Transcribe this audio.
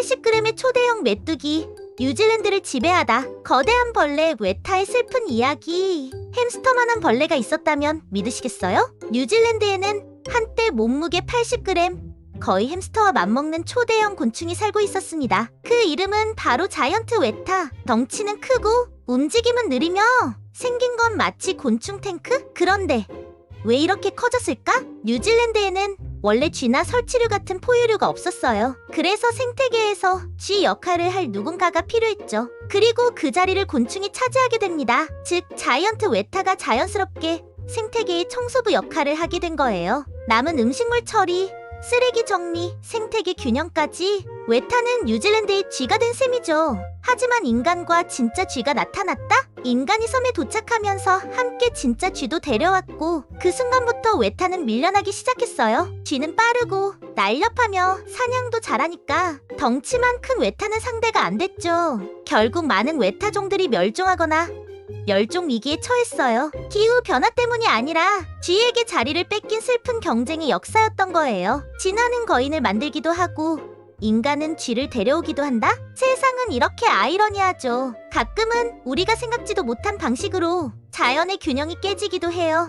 80g의 초대형 메뚜기 뉴질랜드를 지배하다 거대한 벌레 웨타의 슬픈 이야기 햄스터만한 벌레가 있었다면 믿으시겠어요? 뉴질랜드에는 한때 몸무게 80g 거의 햄스터와 맞먹는 초대형 곤충이 살고 있었습니다. 그 이름은 바로 자이언트 웨타. 덩치는 크고 움직임은 느리며 생긴 건 마치 곤충 탱크? 그런데 왜 이렇게 커졌을까? 뉴질랜드에는 원래 쥐나 설치류 같은 포유류가 없었어요. 그래서 생태계에서 쥐 역할을 할 누군가가 필요했죠. 그리고 그 자리를 곤충이 차지하게 됩니다. 즉, 자이언트 웨타가 자연스럽게 생태계의 청소부 역할을 하게 된 거예요. 남은 음식물 처리, 쓰레기 정리, 생태계 균형까지 웨타는 뉴질랜드의 쥐가 된 셈이죠. 하지만 인간과 진짜 쥐가 나타났다? 인간이 섬에 도착하면서 함께 진짜 쥐도 데려왔고 그 순간부터 웨타는 밀려나기 시작했어요. 쥐는 빠르고 날렵하며 사냥도 잘하니까 덩치만 큰 웨타는 상대가 안 됐죠. 결국 많은 웨타종들이 멸종하거나 멸종 위기에 처했어요. 기후 변화 때문이 아니라 쥐에게 자리를 뺏긴 슬픈 경쟁의 역사였던 거예요. 진화는 거인을 만들기도 하고 인간은 쥐를 데려오기도 한다? 세상은 이렇게 아이러니하죠. 가끔은 우리가 생각지도 못한 방식으로 자연의 균형이 깨지기도 해요.